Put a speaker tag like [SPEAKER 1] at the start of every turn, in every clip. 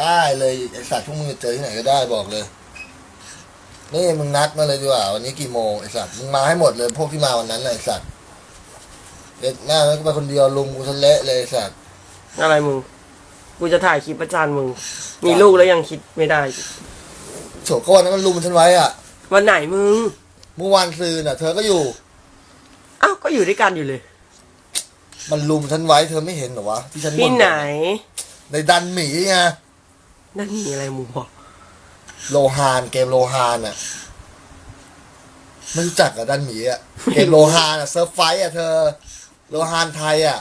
[SPEAKER 1] ได้เลยไอสัตว์พวกมึงจะเจอที่ไหนก็ได้บอกเลย นี่มึงนัดมาเลยดีกว่าวันนี้กี่โมงไอสัตว์มึงมาให้หมดเลยพวกที่มาวันนั้นน่ะไอสัตว์เด็ดหน้าแล้วก็ไปคนเดียวลุมกูทะเละเลยไอสัตว์
[SPEAKER 2] อะไรมึง กูจะถ่ายคลิปประจานมึง มีลูกแล้วยังคิดไม่ได้
[SPEAKER 1] โฉก็วันนั้นมันลุมฉันไว้อะ
[SPEAKER 2] วันไหนมึง
[SPEAKER 1] เมื่อวานซืนน่ะ เธอก็อยู่
[SPEAKER 2] อ้าวก็อยู่ด้วยกันอยู่เลย
[SPEAKER 1] มันลุมฉันไว้เธอไม่เห็นเหรอวะที่ฉันบ่
[SPEAKER 2] ที่
[SPEAKER 1] น
[SPEAKER 2] ไหน
[SPEAKER 1] ในดันหมีไง
[SPEAKER 2] นั่นมีอะไรมึงบอก
[SPEAKER 1] โลฮานเกมโลฮานอะไม่รู้จักกับดันหมีอะเกมโลฮานอะเซิร์ฟไฟอะเธอ โลฮานไทยอะ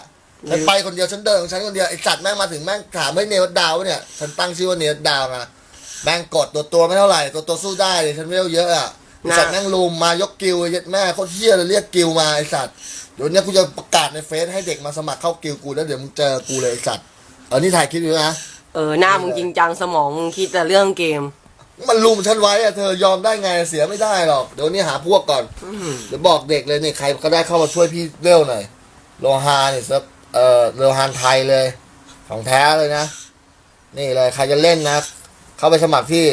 [SPEAKER 1] ฉันไปคนเดียวฉันเดินของฉันคนเดียวไอสัตว์แม่งมาถึงแม่งถามไม่เนวดาวเนี่ยฉันตั้งชื่อว่าเนวดาวนะแม่งกดตัวตัวไม่เท่าไหร่ตัวตัวสู้ได้เลยฉันไม่เอาเยอะอะไอสัตว์แม่งลุมมายกกิวยัดแม่โคตรเฮี้ยเลยเรียกกิวมาไอสัตว์เดี๋ยวนี้กูจะประกาศในเฟซให้เด็กมาสมัครเข้ากิวกูแล้วเดี๋ยวมึงเจอกูเลยไอสัตว์เออนี่ถ่ายคลิปอยู่นะ
[SPEAKER 2] เออหน้ามึงจริงจังสมองมึงคิดแต่เรื่องเกม
[SPEAKER 1] มันลุมฉันไว้อะเธอยอมได้ไงเสียไม่ได้หรอก เดี๋ยวนี้หาพวกก่อนเดี๋ยวบอกเด็กเลยนี่ใครก็ได้เข้ามาช่วยพี่เร็วหน่อยโลฮานเนี่ยซับเอ่อโลฮานไทยเลย ของแท้เลยนะ นี่เลยใครจะเล่นนะ เข้าไปสมัครที่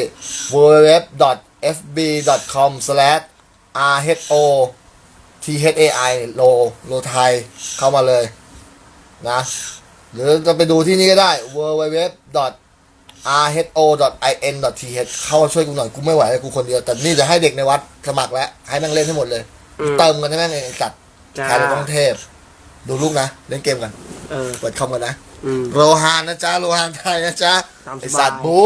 [SPEAKER 1] www.fb.com/rho thai โลโลไทยเข้ามาเลยนะ หรือจะไปดูที่นี่ก็ได้ www. rho.in.th เข้ามาช่วยกูหน่อยกูไม่ไหวแล้วกูคนเดียว แต่นี่จะให้เด็กในวัดสมัครแล้ว ให้แม่งเล่นให้หมดเลย
[SPEAKER 2] อืม
[SPEAKER 1] เติมกันให้แม่งไอ้จัด
[SPEAKER 2] จ้า
[SPEAKER 1] ใครจะต้องเทพ ดูลูกนะ เล่นเกมกัน
[SPEAKER 2] เออ
[SPEAKER 1] เปิดคอมกันนะ
[SPEAKER 2] อืม
[SPEAKER 1] โรฮานนะจ๊ะ โรฮานไทยนะจ๊ะ
[SPEAKER 2] ตามสบาย
[SPEAKER 1] ไอสัตว์บู